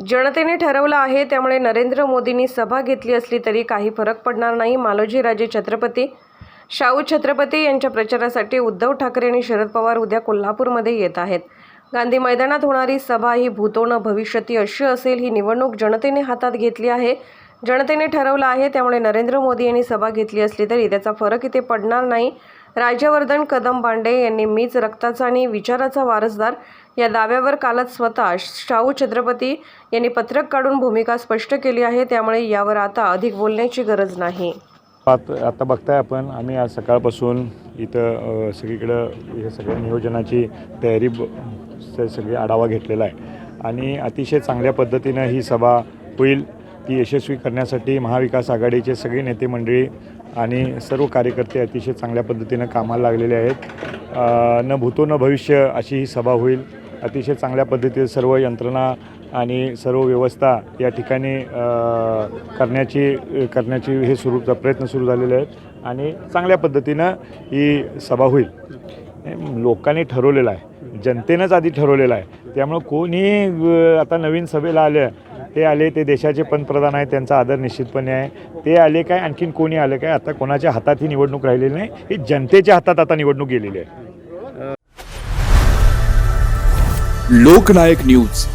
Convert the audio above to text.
जनतेने ठरवलं आहे त्यामुळे नरेंद्र मोदींनी सभा घेतली असली तरी काही फरक पडणार नाही. मालोजी राजे छत्रपती शाहू छत्रपती यांच्या प्रचारासाठी उद्धव ठाकरे आणि शरद पवार उद्या कोल्हापूरमध्ये येत आहेत. गांधी मैदानात होणारी सभा ही भूतोनं भविष्यती अशी असेल ही निवडणूक जनतेने हातात घेतली आहे. जनतेने ठरवलं आहे त्यामुळे नरेंद्र मोदी यांनी सभा घेतली असली तरी त्याचा फरक इथे पडणार नाही. राज्यवर्धन कदम बांडे यांनी मीच रक्ताचा आणि विचाराचा वारसदार या दाव्यावर कालच स्वतः शाहू छत्रपती यांनी पत्रक काढून भूमिका स्पष्ट केली आहे. त्यामुळे यावर आता अधिक बोलण्याची गरज नाही. आता बघताय आपण आम्ही आज सकाळपासून इथं सगळीकडं हे सगळ्या नियोजनाची तयारी ब सगळी आढावा घेतलेला आहे. आणि अतिशय चांगल्या पद्धतीनं ही सभा होईल. ती यशस्वी करण्यासाठी महाविकास आघाडीचे सगळे नेते मंडळी आणि सर्व कार्यकर्ते अतिशय चांगल्या पद्धतीनं कामाला लागलेले आहेत. न भूतो न भविष्य अशी ही सभा होईल. अतिशय चांगल्या पद्धतीने सर्व यंत्रणा आणि सर्व व्यवस्था या ठिकाणी करण्याची करण्याची हे सुरू प्रयत्न सुरू झालेले आहेत आणि चांगल्या पद्धतीनं ही सभा होईल. लोकांनी ठरवलेलं आहे. जनतेनंच आधी ठरवलेलं आहे. त्यामुळं कोणी आता नवीन सभेला आले ते आले ते देशाचे पंतप्रधान आहेत त्यांचा आदर निश्चितपणे आहे. ते आले काय आणखीन कोणी आलं काय? आता कोणाच्या हातात ही निवडणूक राहिलेली नाही ही जनतेच्या हातात आता निवडणूक गेलेली आहे. लोकनायक न्यूज.